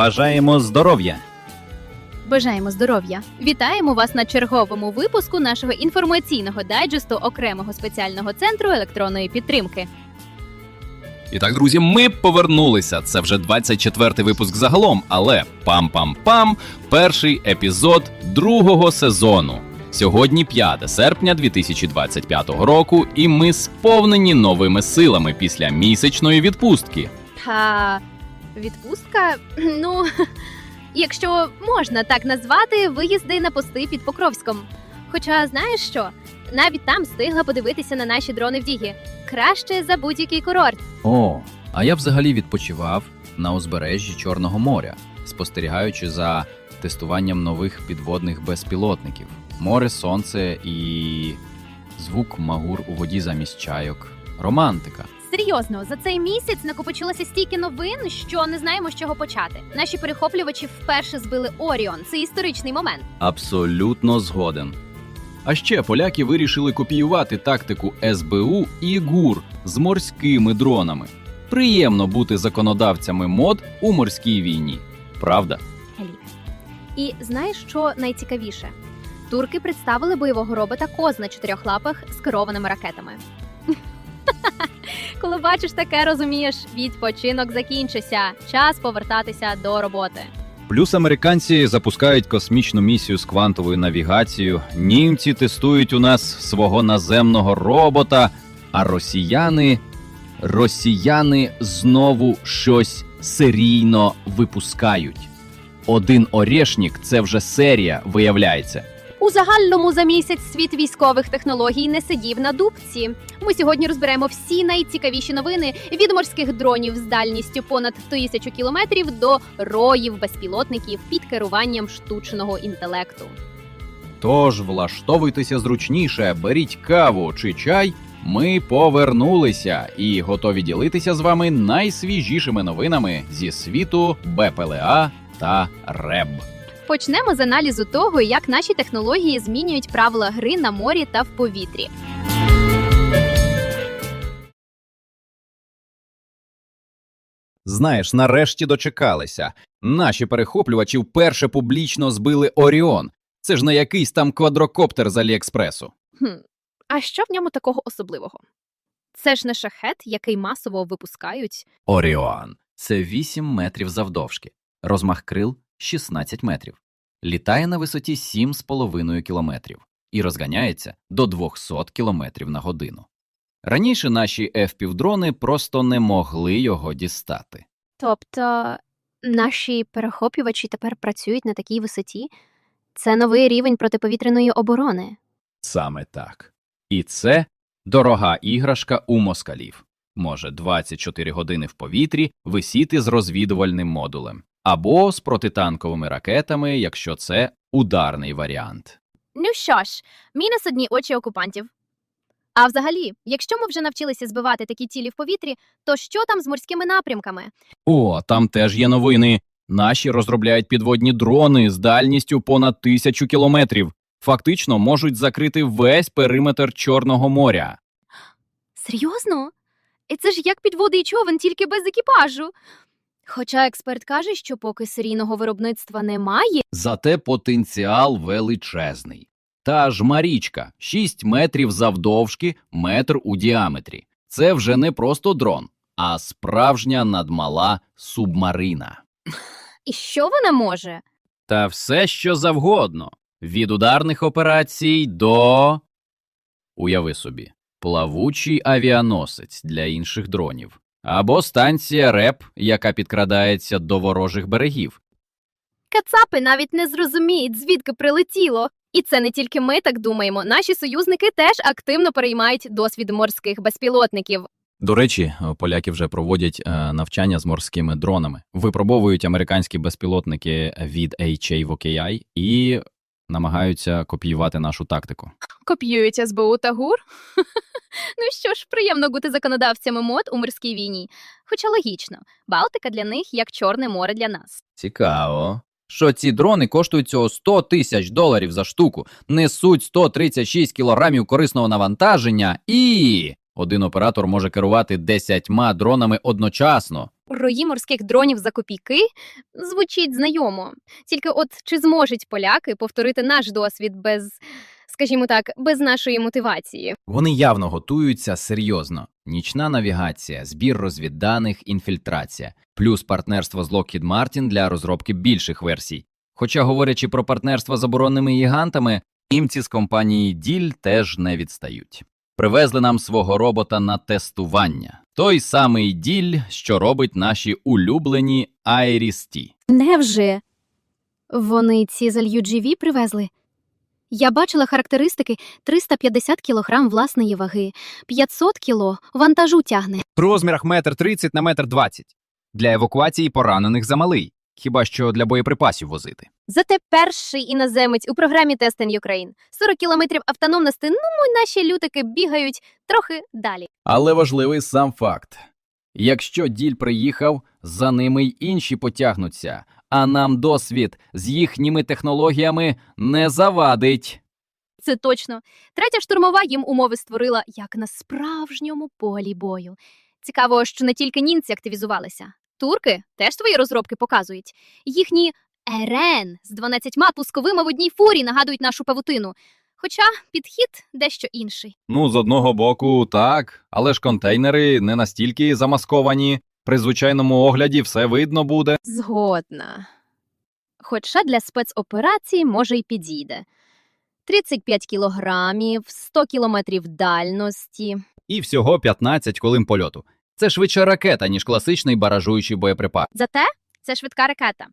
Бажаємо здоров'я! Бажаємо здоров'я! Вітаємо вас на черговому випуску нашого інформаційного дайджесту окремого спеціального центру електронної підтримки. І так, друзі, ми повернулися. Це вже 24-й випуск загалом, але пам-пам-пам, перший епізод другого сезону. Сьогодні 5 серпня 2025 року, і ми сповнені новими силами після місячної відпустки. Та відпустка, ну, якщо можна так назвати, виїзди на пости під Покровськом. Хоча знаєш що? Навіть там встигла подивитися на наші дрони в дігі. Краще за будь-який курорт. О, а я взагалі відпочивав на узбережжі Чорного моря, спостерігаючи за тестуванням нових підводних безпілотників. Море, сонце і звук магур у воді замість чайок. Романтика. Серйозно, за цей місяць накопичилося стільки новин, що не знаємо з чого почати. Наші перехоплювачі вперше збили Оріон. Це історичний момент. Абсолютно згоден. А ще поляки вирішили копіювати тактику СБУ і ГУР з морськими дронами. Приємно бути законодавцями мод у морській війні. Правда? Еліт. І знаєш, що найцікавіше? Турки представили бойового робота Коз на чотирьох лапах з керованими ракетами. Коли бачиш таке, розумієш, відпочинок закінчився. Час повертатися до роботи. Плюс американці запускають космічну місію з квантовою навігацією. Німці тестують у нас свого наземного робота. А росіяни. Росіяни знову щось серійно випускають. Один орешник це вже серія, виявляється. У загальному за місяць світ військових технологій не сидів на дубці. Ми сьогодні розберемо всі найцікавіші новини від морських дронів з дальністю понад тисячу кілометрів до роїв безпілотників під керуванням штучного інтелекту. Тож влаштовуйтеся зручніше, беріть каву чи чай. Ми повернулися і готові ділитися з вами найсвіжішими новинами зі світу БПЛА та РЕБ. Почнемо з аналізу того, як наші технології змінюють правила гри на морі та в повітрі. Знаєш, нарешті дочекалися. Наші перехоплювачі вперше публічно збили Оріон. Це ж не якийсь там квадрокоптер з Аліекспресу. Хм. А що в ньому такого особливого? Це ж не шахет, який масово випускають. Оріон це 8 метрів завдовжки, розмах крил 16 метрів, літає на висоті 7,5 кілометрів і розганяється до 200 кілометрів на годину. Раніше наші FPV-дрони просто не могли його дістати. Тобто наші перехоплювачі тепер працюють на такій висоті. Це новий рівень протиповітряної оборони. Саме так. І це дорога іграшка у москалів. Може 24 години в повітрі висіти з розвідувальним модулем або з протитанковими ракетами, якщо це ударний варіант. Ну що ж, мінус одні очі окупантів. А взагалі, якщо ми вже навчилися збивати такі цілі в повітрі, то що там з морськими напрямками? О, там теж є новини. Наші розробляють підводні дрони з дальністю понад тисячу кілометрів. Фактично можуть закрити весь периметр Чорного моря. Серйозно? І це ж як підводний човен, тільки без екіпажу. Хоча експерт каже, що поки серійного виробництва немає, Зате потенціал величезний. Та ж Марічка 6 метрів завдовжки, метр у діаметрі. Це вже не просто дрон, а справжня надмала субмарина. і що вона може? Та все, що завгодно. Від ударних операцій до. Уяви собі, плавучий авіаносець для інших дронів. Або станція РЕП, яка підкрадається до ворожих берегів. Кацапи навіть не зрозуміють, звідки прилетіло. І це не тільки ми так думаємо. Наші союзники теж активно переймають досвід морських безпілотників. До речі, поляки вже проводять е, навчання з морськими дронами, випробовують американські безпілотники від HAVOKI і намагаються копіювати нашу тактику. Копіюють СБУ та ГУР. ну що ж, приємно бути законодавцями мод у морській війні. Хоча логічно, Балтика для них як Чорне море для нас. Цікаво. Що ці дрони коштують цього 100 тисяч доларів за штуку, несуть 136 кілограмів корисного навантаження, і один оператор може керувати 10 дронами одночасно. рої морських дронів за копійки звучить знайомо. Тільки от чи зможуть поляки повторити наш досвід без, скажімо так, без нашої мотивації? Вони явно готуються серйозно. Нічна навігація, збір розвідданих, інфільтрація, плюс партнерство з Lockheed Martin для розробки більших версій. Хоча, говорячи про партнерство з оборонними гігантами, німці з компанії Діль теж не відстають. Привезли нам свого робота на тестування. Той самий Діль, що робить наші улюблені Айріс-Ті. Невже вони ці з LUGV привезли? Я бачила характеристики 350 кг власної ваги, 500 кг вантажу тягне. в розмірах метр тридцять на метр двадцять. Для евакуації поранених замалий, хіба що для боєприпасів возити. Зате перший іноземець у програмі in Ukraine. 40 кілометрів автономності, ну, наші лютики бігають трохи далі. Але важливий сам факт. Якщо діль приїхав, за ними й інші потягнуться, а нам досвід з їхніми технологіями не завадить. Це точно. Третя штурмова їм умови створила як на справжньому полі бою. Цікаво, що не тільки німці активізувалися. Турки теж свої розробки показують. Їхні РН з 12 пусковими в одній фурі нагадують нашу павутину. Хоча підхід дещо інший. Ну, з одного боку, так, але ж контейнери не настільки замасковані. При звичайному огляді все видно буде. Згодна. Хоча для спецоперацій може й підійде. 35 кілограмів, 100 кілометрів дальності. І всього 15 хвилин польоту. Це швидша ракета, ніж класичний баражуючий боєприпас. Зате це швидка ракета.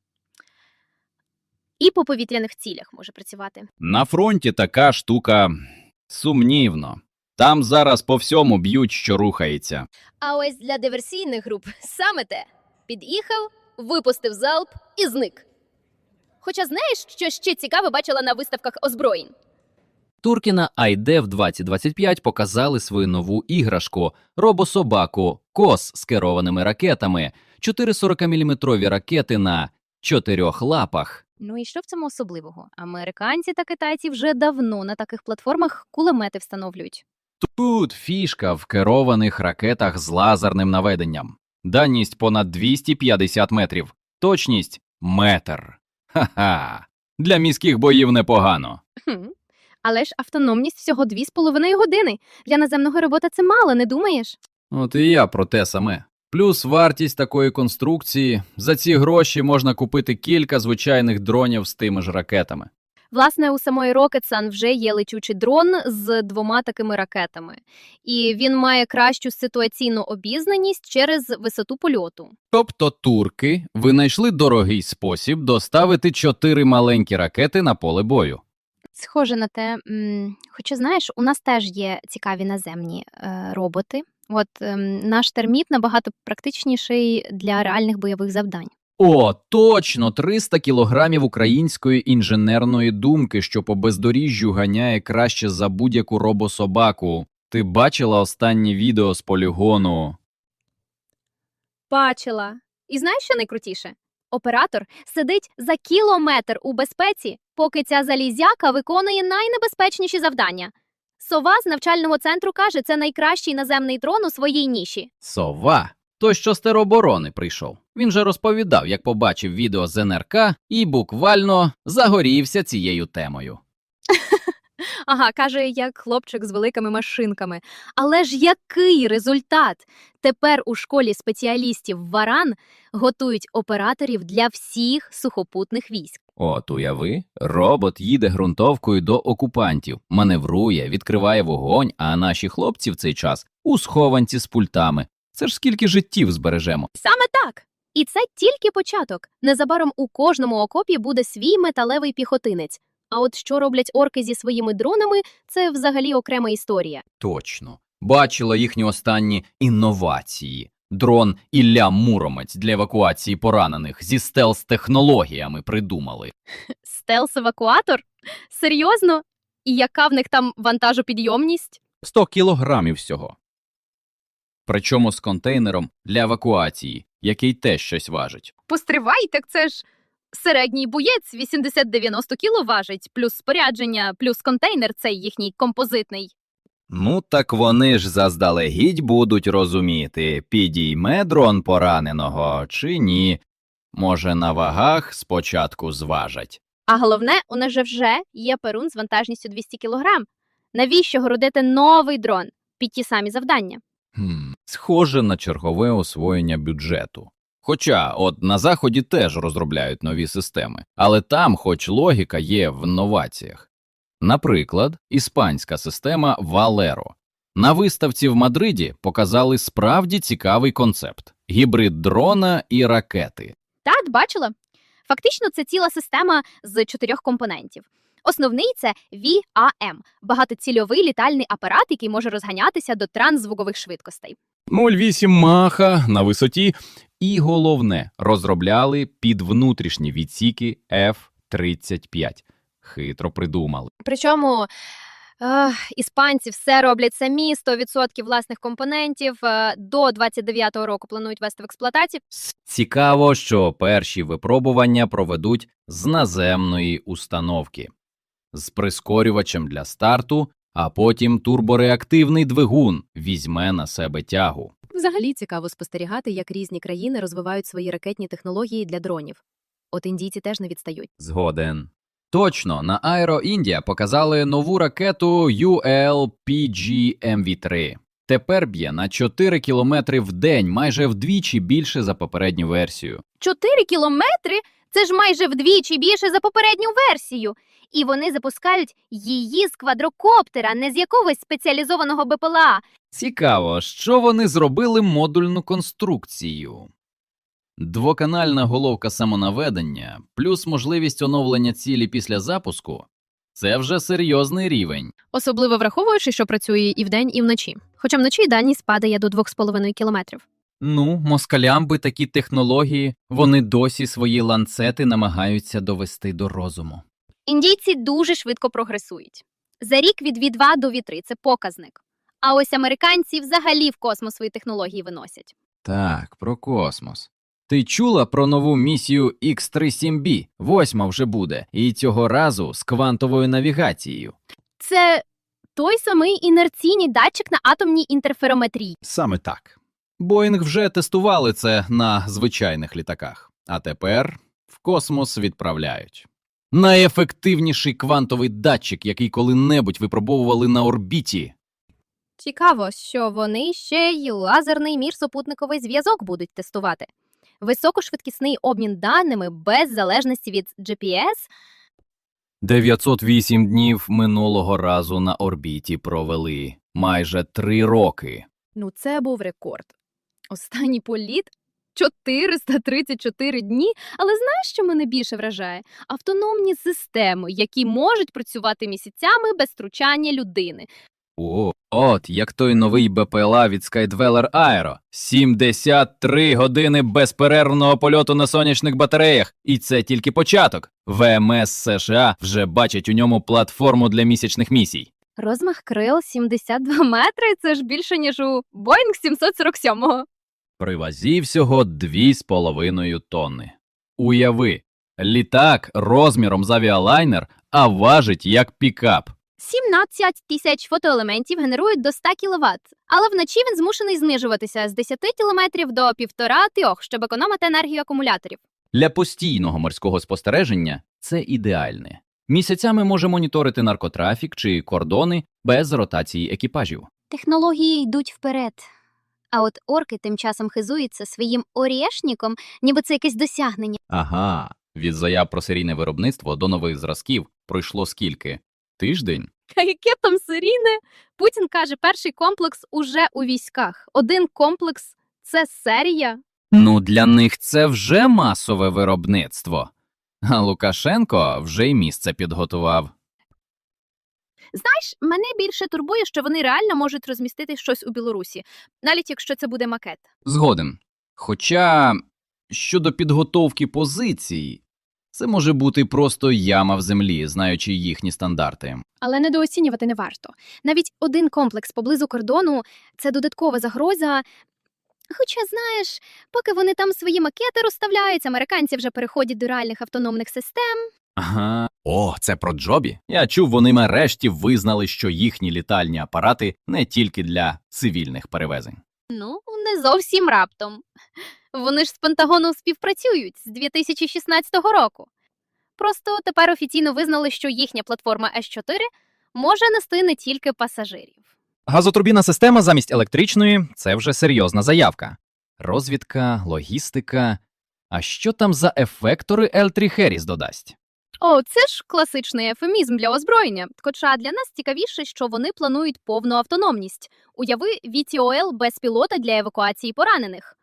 І по повітряних цілях може працювати. На фронті така штука сумнівно. Там зараз по всьому б'ють, що рухається. А ось для диверсійних груп саме те. Під'їхав, випустив залп і зник. Хоча знаєш, що ще цікаве бачила на виставках озброєнь? Турки на IDEF 2025 показали свою нову іграшку робособаку КОС з керованими ракетами, 4 40-мм ракети на чотирьох лапах. Ну і що в цьому особливого? Американці та китайці вже давно на таких платформах кулемети встановлюють. Тут фішка в керованих ракетах з лазерним наведенням. Дальність понад 250 метрів, точність метр. Ха-ха. Для міських боїв непогано. Але ж автономність всього 2,5 години. Для наземного робота це мало, не думаєш? От і я про те саме. Плюс вартість такої конструкції. За ці гроші можна купити кілька звичайних дронів з тими ж ракетами. Власне, у самої Rocketsan вже є летючий дрон з двома такими ракетами, і він має кращу ситуаційну обізнаність через висоту польоту. Тобто турки винайшли дорогий спосіб доставити чотири маленькі ракети на поле бою. Схоже на те, хоча знаєш, у нас теж є цікаві наземні е, роботи. От ем, наш терміт набагато практичніший для реальних бойових завдань. О, точно 300 кілограмів української інженерної думки, що по бездоріжжю ганяє краще за будь-яку робособаку. Ти бачила останнє відео з полігону? Бачила. І знаєш, що найкрутіше? Оператор сидить за кілометр у безпеці, поки ця залізяка виконує найнебезпечніші завдання. Сова з навчального центру каже, це найкращий наземний дрон у своїй ніші. Сова. Той, що з тероборони прийшов. Він же розповідав, як побачив відео з НРК і буквально загорівся цією темою. Ага, каже, як хлопчик з великими машинками. Але ж який результат? Тепер у школі спеціалістів Варан готують операторів для всіх сухопутних військ. От уяви, робот їде ґрунтовкою до окупантів, маневрує, відкриває вогонь, а наші хлопці в цей час у схованці з пультами. Це ж скільки життів збережемо. Саме так. І це тільки початок. Незабаром у кожному окопі буде свій металевий піхотинець. А от що роблять орки зі своїми дронами, це взагалі окрема історія. Точно. Бачила їхні останні інновації. Дрон Ілля Муромець для евакуації поранених зі стелс-технологіями придумали. Стелс-евакуатор? Серйозно? І яка в них там вантажопідйомність? 100 кілограмів всього. Причому з контейнером для евакуації, який теж щось важить. Постривай, так це ж середній боєць 80-90 кіло важить, плюс спорядження, плюс контейнер цей їхній композитний. Ну так вони ж заздалегідь будуть розуміти, підійме дрон пораненого чи ні. Може, на вагах спочатку зважать. А головне, у нас же вже є перун з вантажністю 200 кг. Навіщо городити новий дрон під ті самі завдання? Хм, схоже на чергове освоєння бюджету. Хоча от на заході теж розробляють нові системи, але там хоч логіка є в новаціях. Наприклад, іспанська система Valero. На виставці в Мадриді показали справді цікавий концепт гібрид дрона і ракети. Так, бачила. Фактично, це ціла система з чотирьох компонентів. Основний це VAM – багатоцільовий літальний апарат, який може розганятися до трансзвукових швидкостей. 0,8 маха на висоті. І головне, розробляли під внутрішні відсіки F-35. Хитро придумали. Причому е, іспанці все роблять самі, 100% власних компонентів. Е, до 29-го року планують вести в експлуатацію. Цікаво, що перші випробування проведуть з наземної установки, з прискорювачем для старту, а потім турбореактивний двигун візьме на себе тягу. Взагалі цікаво спостерігати, як різні країни розвивають свої ракетні технології для дронів. От індійці теж не відстають. Згоден. Точно, на Aero India показали нову ракету ULPG-MV3. Тепер б'є на 4 кілометри в день, майже вдвічі більше за попередню версію. 4 кілометри це ж майже вдвічі більше за попередню версію. І вони запускають її з квадрокоптера, не з якогось спеціалізованого БПЛА. Цікаво, що вони зробили модульну конструкцію. Двоканальна головка самонаведення плюс можливість оновлення цілі після запуску це вже серйозний рівень. Особливо враховуючи, що працює і вдень, і вночі. Хоча вночі дальність падає до 2,5 кілометрів. Ну, москалям би такі технології, вони досі свої ланцети намагаються довести до розуму. Індійці дуже швидко прогресують. За рік від V2 до V3 – це показник. А ось американці взагалі в космос свої технології виносять. Так, про космос. Ти чула про нову місію X37B? Восьма вже буде, і цього разу з квантовою навігацією. Це той самий інерційний датчик на атомній інтерферометрії. Саме так. Боїнг вже тестували це на звичайних літаках, а тепер в космос відправляють. Найефективніший квантовий датчик, який коли-небудь випробовували на орбіті. Цікаво, що вони ще й лазерний міжсупутниковий зв'язок будуть тестувати. Високошвидкісний обмін даними без залежності від GPS 908 днів минулого разу на орбіті провели майже три роки. Ну, це був рекорд. Останній політ 434 дні. Але знаєш, що мене більше вражає? Автономні системи, які можуть працювати місяцями без втручання людини. О, от як той новий БПЛА від Skydweller Aero. 73 години безперервного польоту на сонячних батареях. І це тільки початок. ВМС США вже бачить у ньому платформу для місячних місій. Розмах крил 72 метри. Це ж більше ніж у Boeing 747-го. При вазі всього 2,5 тонни. Уяви, літак розміром з авіалайнер, а важить як пікап. 17 тисяч фотоелементів генерують до 100 кВт, але вночі він змушений знижуватися з 10 км до 1,5-3, щоб економити енергію акумуляторів. Для постійного морського спостереження це ідеальне. Місяцями може моніторити наркотрафік чи кордони без ротації екіпажів. Технології йдуть вперед. А от орки тим часом хизуються своїм орєшніком, ніби це якесь досягнення. Ага, від заяв про серійне виробництво до нових зразків пройшло скільки? Тиждень? А яке там серійне? Путін каже, перший комплекс уже у військах. Один комплекс це серія. Ну, для них це вже масове виробництво. А Лукашенко вже й місце підготував. Знаєш, мене більше турбує, що вони реально можуть розмістити щось у Білорусі, навіть якщо це буде макет. Згоден. Хоча щодо підготовки позицій, це може бути просто яма в землі, знаючи їхні стандарти. Але недооцінювати не варто. Навіть один комплекс поблизу кордону це додаткова загроза Хоча, знаєш, поки вони там свої макети розставляють, американці вже переходять до реальних автономних систем. Ага. О, це про Джобі. Я чув, вони нарешті визнали, що їхні літальні апарати не тільки для цивільних перевезень. Ну, не зовсім раптом. Вони ж з Пентагоном співпрацюють з 2016 року. Просто тепер офіційно визнали, що їхня платформа С4 може нести не тільки пасажирів. Газотурбінна система замість електричної це вже серйозна заявка. Розвідка, логістика. А що там за ефектори L3 Harris додасть? О, це ж класичний ефемізм для озброєння. Хоча для нас цікавіше, що вони планують повну автономність. Уяви VTOL без пілота для евакуації поранених.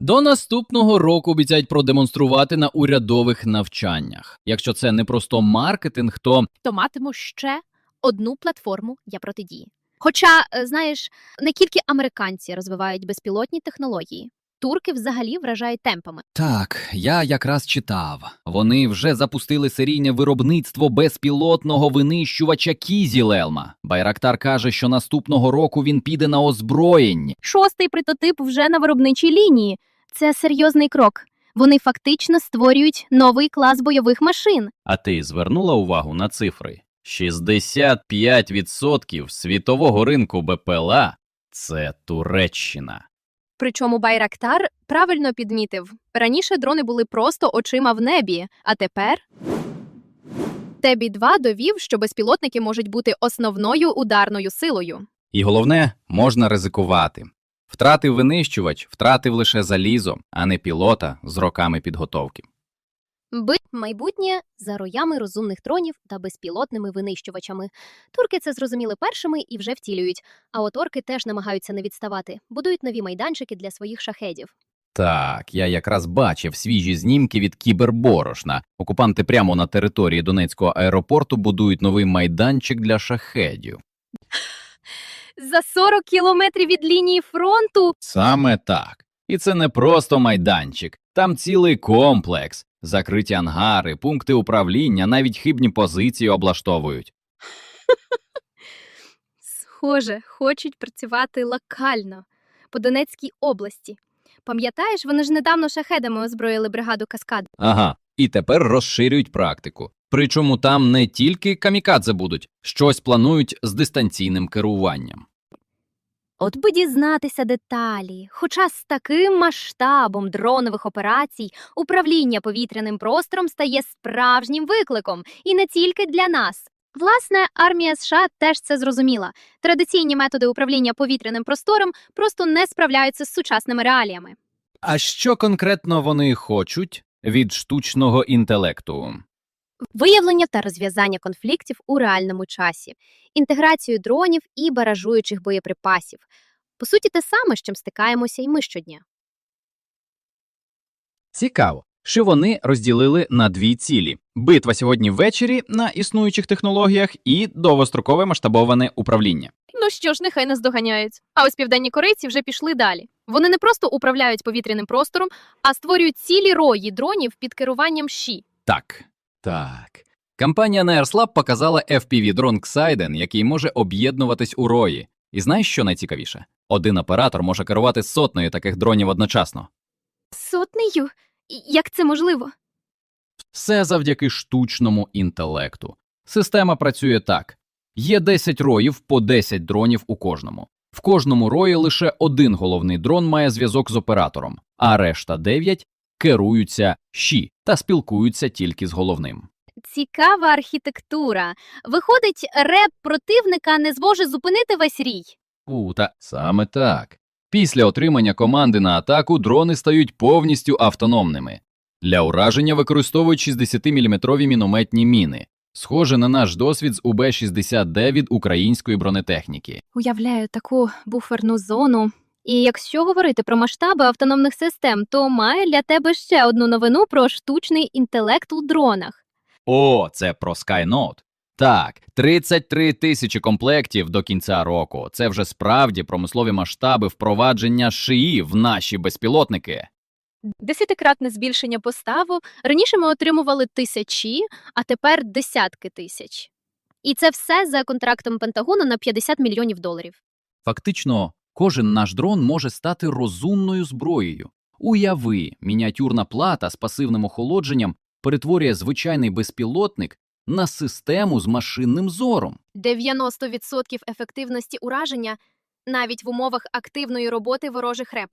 До наступного року обіцяють продемонструвати на урядових навчаннях. Якщо це не просто маркетинг, то То матиму ще одну платформу для протидії. Хоча, е, знаєш, не тільки американці розвивають безпілотні технології, турки взагалі вражають темпами. Так, я якраз читав. Вони вже запустили серійне виробництво безпілотного винищувача Кізілелма. Байрактар каже, що наступного року він піде на озброєння. Шостий прототип вже на виробничій лінії. Це серйозний крок. Вони фактично створюють новий клас бойових машин. А ти звернула увагу на цифри? 65% світового ринку БПЛА – це Туреччина. Причому Байрактар правильно підмітив: раніше дрони були просто очима в небі, а тепер. Тебі 2 довів, що безпілотники можуть бути основною ударною силою. І головне, можна ризикувати. Втратив винищувач, втратив лише залізо, а не пілота з роками підготовки. Бит майбутнє за роями розумних дронів та безпілотними винищувачами. Турки це зрозуміли першими і вже втілюють. А от орки теж намагаються не відставати, будують нові майданчики для своїх шахедів. Так, я якраз бачив свіжі знімки від кіберборошна. Окупанти прямо на території Донецького аеропорту будують новий майданчик для шахедів. За 40 кілометрів від лінії фронту Саме так. І це не просто майданчик, там цілий комплекс, закриті ангари, пункти управління, навіть хибні позиції облаштовують. Схоже, хочуть працювати локально по Донецькій області. Пам'ятаєш, вони ж недавно шахедами озброїли бригаду Каскад. Ага, і тепер розширюють практику. Причому там не тільки камікадзе будуть, щось планують з дистанційним керуванням. От би дізнатися деталі. Хоча з таким масштабом дронових операцій управління повітряним простором стає справжнім викликом, і не тільки для нас. Власне, армія США теж це зрозуміла. Традиційні методи управління повітряним простором просто не справляються з сучасними реаліями. А що конкретно вони хочуть від штучного інтелекту? Виявлення та розв'язання конфліктів у реальному часі, інтеграцію дронів і баражуючих боєприпасів. По суті, те саме, з чим стикаємося і ми щодня. Цікаво, що вони розділили на дві цілі: битва сьогодні ввечері на існуючих технологіях і довгострокове масштабоване управління. Ну що ж, нехай нас доганяють. А ось південні корейці вже пішли далі. Вони не просто управляють повітряним простором, а створюють цілі рої дронів під керуванням ШІ. Так, так. Компанія NairSlab показала FPV-дрон Xiden, який може об'єднуватись у рої. І знаєш, що найцікавіше? Один оператор може керувати сотнею таких дронів одночасно. Сотнею? Як це можливо? Все завдяки штучному інтелекту. Система працює так: є 10 роїв по 10 дронів у кожному. В кожному рої лише один головний дрон має зв'язок з оператором, а решта 9 керуються щі та спілкуються тільки з головним. Цікава архітектура. Виходить, реп противника не зможе зупинити весь рій. У, та саме так. Після отримання команди на атаку дрони стають повністю автономними. Для ураження використовують 60-мм мінометні міни, схоже на наш досвід з УБ-60Д від української бронетехніки. Уявляю таку буферну зону. І якщо говорити про масштаби автономних систем, то має для тебе ще одну новину про штучний інтелект у дронах. О, це про Skynote. Так, 33 тисячі комплектів до кінця року. Це вже справді промислові масштаби впровадження шиї в наші безпілотники. Десятикратне збільшення поставу. Раніше ми отримували тисячі, а тепер десятки тисяч. І це все за контрактом Пентагону на 50 мільйонів доларів. Фактично, Кожен наш дрон може стати розумною зброєю. Уяви, мініатюрна плата з пасивним охолодженням перетворює звичайний безпілотник на систему з машинним зором. 90% ефективності ураження навіть в умовах активної роботи ворожих реп.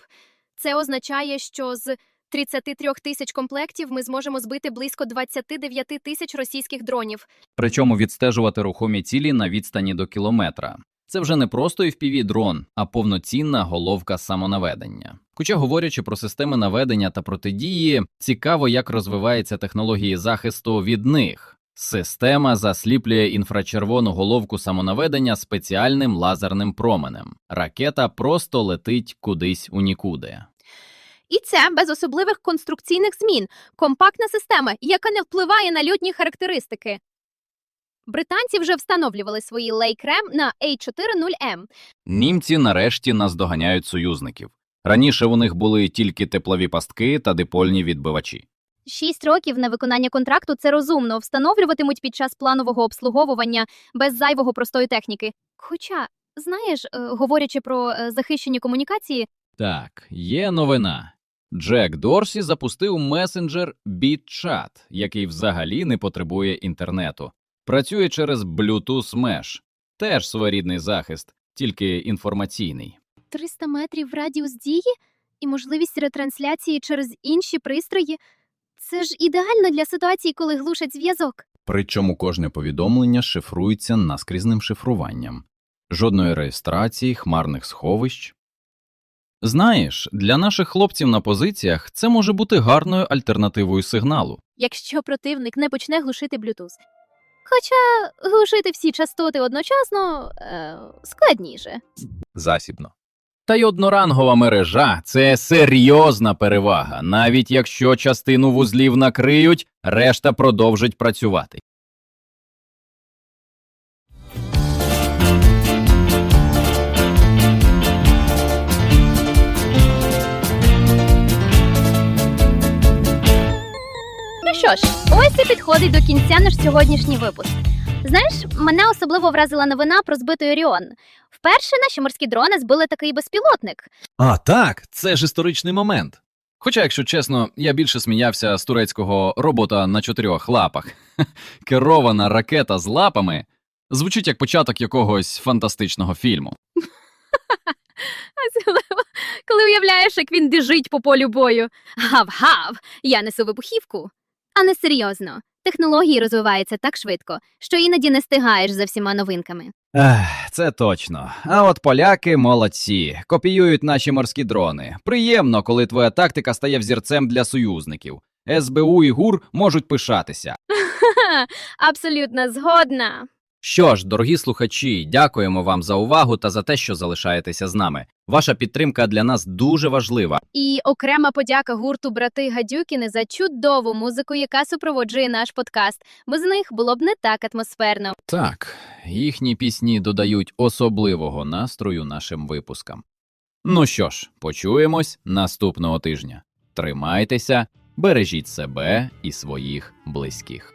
Це означає, що з 33 тисяч комплектів ми зможемо збити близько 29 тисяч російських дронів. Причому відстежувати рухомі цілі на відстані до кілометра. Це вже не просто fpv дрон, а повноцінна головка самонаведення. Хоча, говорячи про системи наведення та протидії, цікаво, як розвиваються технології захисту від них. Система засліплює інфрачервону головку самонаведення спеціальним лазерним променем. Ракета просто летить кудись у нікуди. І це без особливих конструкційних змін, компактна система, яка не впливає на льотні характеристики. Британці вже встановлювали свої лейкрем на A40M. Німці нарешті наздоганяють союзників. Раніше у них були тільки теплові пастки та дипольні відбивачі. Шість років на виконання контракту це розумно встановлюватимуть під час планового обслуговування без зайвого простої техніки. Хоча, знаєш, е, говорячи про е, захищені комунікації, Так, є новина. Джек Дорсі запустив месенджер BitChat, який взагалі не потребує інтернету. Працює через Bluetooth Mesh. Теж своєрідний захист, тільки інформаційний. 300 метрів радіус дії і можливість ретрансляції через інші пристрої це ж ідеально для ситуації, коли глушать зв'язок. Причому кожне повідомлення шифрується наскрізним шифруванням. Жодної реєстрації, хмарних сховищ. Знаєш, для наших хлопців на позиціях це може бути гарною альтернативою сигналу. якщо противник не почне глушити Bluetooth. Хоча глушити всі частоти одночасно е, складніше. Засібно. Та й однорангова мережа це серйозна перевага. Навіть якщо частину вузлів накриють, решта продовжить працювати. Що ж, ось і підходить до кінця наш сьогоднішній випуск. Знаєш, мене особливо вразила новина про збитий Оріон. Вперше наші морські дрони збили такий безпілотник. А так, це ж історичний момент. Хоча, якщо чесно, я більше сміявся з турецького робота на чотирьох лапах. Керована ракета з лапами звучить як початок якогось фантастичного фільму. Коли уявляєш, як він біжить по полю бою. Гав-гав, я несу вибухівку. А не серйозно. Технології розвиваються так швидко, що іноді не стигаєш за всіма новинками. Ех, це точно. А от поляки молодці, копіюють наші морські дрони. Приємно, коли твоя тактика стає взірцем для союзників. СБУ і ГУР можуть пишатися. Абсолютно згодна. Що ж, дорогі слухачі, дякуємо вам за увагу та за те, що залишаєтеся з нами. Ваша підтримка для нас дуже важлива. І окрема подяка гурту Брати Гадюкіни за чудову музику, яка супроводжує наш подкаст. Без них було б не так атмосферно. Так, їхні пісні додають особливого настрою нашим випускам. Ну що ж, почуємось наступного тижня. Тримайтеся, бережіть себе і своїх близьких.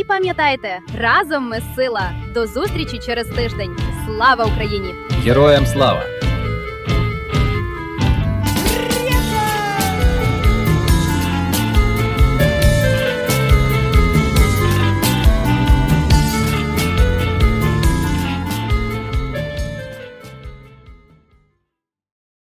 І пам'ятайте, разом ми сила. До зустрічі через тиждень. Слава Україні! Героям слава!